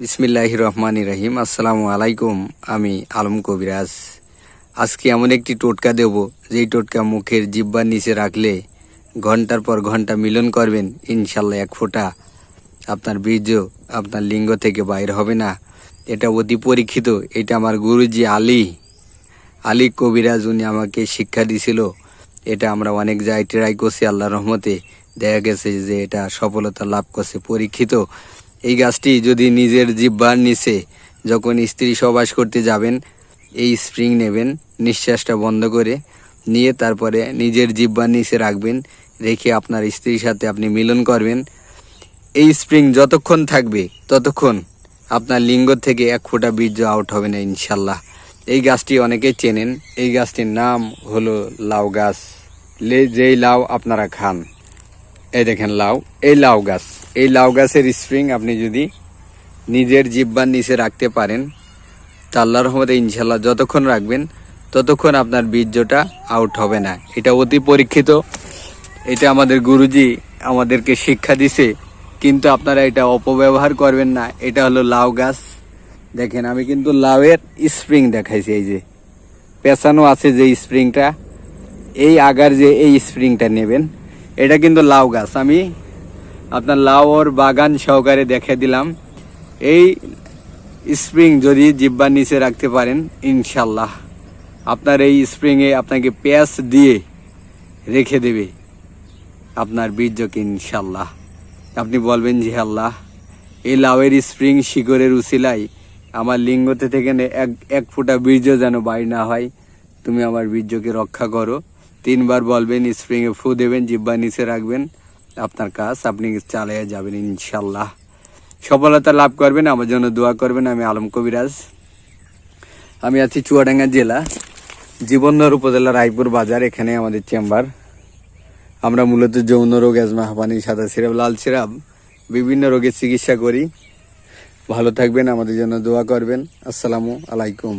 বিসমিল্লাহ রহমান রহিম। আসসালামু আলাইকুম, আমি আলম কবিরাজ। আজকে এমন একটি টোটকা দেব, যেই টোটকা মুখের জিব্বার নিচে রাখলে ঘণ্টার পর ঘণ্টা মিলন করবেন, ইনশাল্লাহ এক ফোঁটা। আপনার বীর্য আপনার লিঙ্গ থেকে বাইর হবে না। এটা অতি পরীক্ষিত, এটা আমার গুরুজি আলী। আলী কবিরাজ, উনি আমাকে শিক্ষা দিছিল। এটা আমরা অনেক জায়গায় ট্রাই করছি আল্লাহ রহমতে। দেখা গেছে যে এটা সফলতা লাভ করছে, পরীক্ষিত। এই গাছটি যদি নিজের জিব্বার নিচে যখন স্ত্রী সবাস করতে যাবেন, এই স্প্রিং নেবেন, নিঃশ্বাসটা বন্ধ করে নিয়ে তারপরে নিজের জিব্বার নিচে রাখবেন, রেখে আপনার স্ত্রীর সাথে আপনি মিলন করবেন। এই স্প্রিং যতক্ষণ থাকবে, ততক্ষণ আপনার লিঙ্গ থেকে এক ফোঁটা বীর্য আউট হবে না ইনশাল্লাহ। এই গাছটি অনেকেই চেনেন, এই গাছটির নাম হলো লাউ গাছ। যেই লাউ আপনারা খান। এই দেখেন লাউ, এই লাউ গাছ। এই লাউ গাছের স্প্রিং আপনি যদি নিজের জিব্বার নিচে রাখতে পারেন, তা আল্লাহর রহমতে ইনশাল্লাহ যতক্ষণ রাখবেন, ততক্ষণ আপনার বীর্যটা আউট হবে না। এটা অতি পরীক্ষিত। এটা আমাদের গুরুজি আমাদেরকে শিক্ষা দিছে, কিন্তু আপনারা এটা অপব্যবহার করবেন না। এটা হলো লাউ গাছ। দেখেন, আমি কিন্তু লাউয়ের স্প্রিং দেখাইছি, এই যে পেঁচানো আছে যে স্প্রিংটা এই আগার যে এই স্প্রিংটা নেবেন এটা কিন্তু লাউ গাছ। আমি আপনার লাউ ওর বাগান সহকারে দেখে দিলাম। এই স্প্রিং যদি জিব্বার নিচে রাখতে পারেন, ইনশাল্লাহ আপনার এই স্প্রিংয়ে আপনাকে পেঁয়াজ দিয়ে রেখে দেবে আপনার বীর্যকে, ইনশাল্লাহ। আপনি বলবেন যে, আল্লাহ, এই লাউয়ের স্প্রিং শিকড়ের উসিলাই আমার লিঙ্গতে থেকে এক এক ফোঁটা বীর্য যেন বাইর না হয়। তুমি আমার বীর্যকে রক্ষা করো। তিনবার বলবেন, স্প্রিংয়ে ফু দেবেন, জিব্বা নিচে রাখবেন। আপনার কাজ, আপনি চালিয়ে যাবেন ইনশাল্লাহ। সফলতা লাভ করবেন, আমার জন্য দোয়া করবেন, আমি আলম কবিরাজ। আমি আছি চুয়াডাঙ্গা জেলা জীবননগর উপজেলা রায়পুর বাজার, এখানে আমাদের চেম্বার। আমরা মূলত যৌন রোগ, অ্যাজমা, হাঁপানি, সাদা সিরাপ, লাল সিরাপ, বিভিন্ন রোগের চিকিৎসা করি। ভালো থাকবেন, আমাদের জন্য দোয়া করবেন। আসসালামু আলাইকুম।